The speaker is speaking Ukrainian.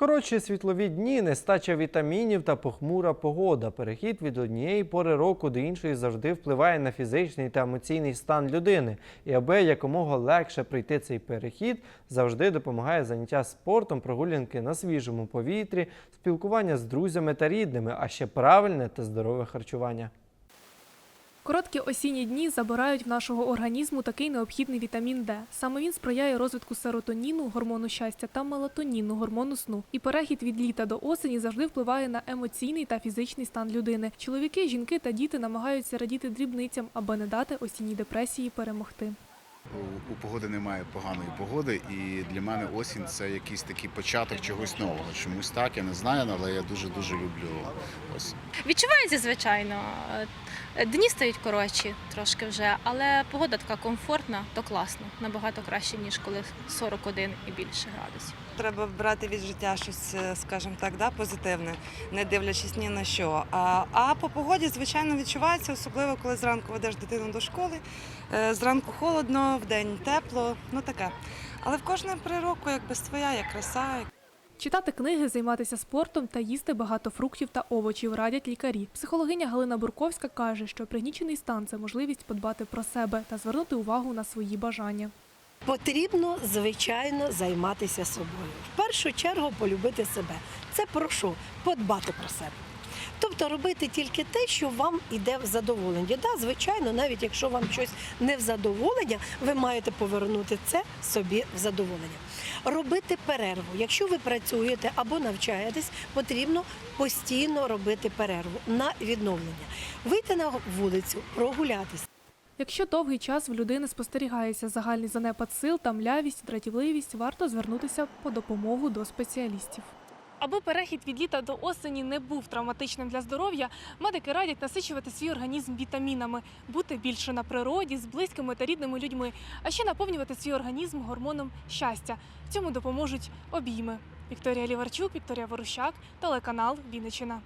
Коротші світлові дні, нестача вітамінів та похмура погода. Перехід від однієї пори року до іншої завжди впливає на фізичний та емоційний стан людини. І аби якомога легше пройти цей перехід, завжди допомагає заняття спортом, прогулянки на свіжому повітрі, спілкування з друзями та рідними, а ще правильне та здорове харчування. Короткі осінні дні забирають в нашого організму такий необхідний вітамін Д. Саме він сприяє розвитку серотоніну, гормону щастя та мелатоніну, гормону сну. І перехід від літа до осені завжди впливає на емоційний та фізичний стан людини. Чоловіки, жінки та діти намагаються радіти дрібницям, аби не дати осінній депресії перемогти. У, погоди немає поганої погоди, і для мене осінь це якийсь такий початок чогось нового. Чомусь так, я не знаю, але я дуже дуже люблю осінь. Відчувається, звичайно. Е, Дні стають коротші трошки вже, але погода така комфортна, то класно. Набагато краще, ніж коли 41 і більше градусів. Треба брати від життя щось, е, скажімо так, да, позитивне, не дивлячись ні на що. А, а по погоді, звичайно, відчувається, особливо коли зранку ведеш дитину до школи. Е, Зранку холодно, вдень тепло, ну таке. Але в кожної при року якби своя є краса. Читати книги, займатися спортом та їсти багато фруктів та овочів радять лікарі. Психологиня Галина Бурковська каже, що пригнічений стан це можливість подбати про себе та звернути увагу на свої бажання. Потрібно, звичайно, займатися собою. В першу чергу полюбити себе. Це про що? Подбати про себе. Тобто робити тільки те, що вам іде в задоволення. Да, звичайно, навіть якщо вам щось не в задоволення, ви маєте повернути це собі в задоволення. Робити перерву. Якщо ви працюєте або навчаєтесь, потрібно постійно робити перерву на відновлення. Вийти на вулицю, прогулятися. Якщо довгий час в людини спостерігається загальний занепад сил та млявість, дратівливість, варто звернутися по допомогу до спеціалістів. Аби перехід від літа до осені не був травматичним для здоров'я, медики радять насичувати свій організм вітамінами, бути більше на природі з близькими та рідними людьми, а ще наповнювати свій організм гормоном щастя. Цьому допоможуть обійми. Вікторія Ліварчук, Вікторія Ворущак, телеканал Вінниччина.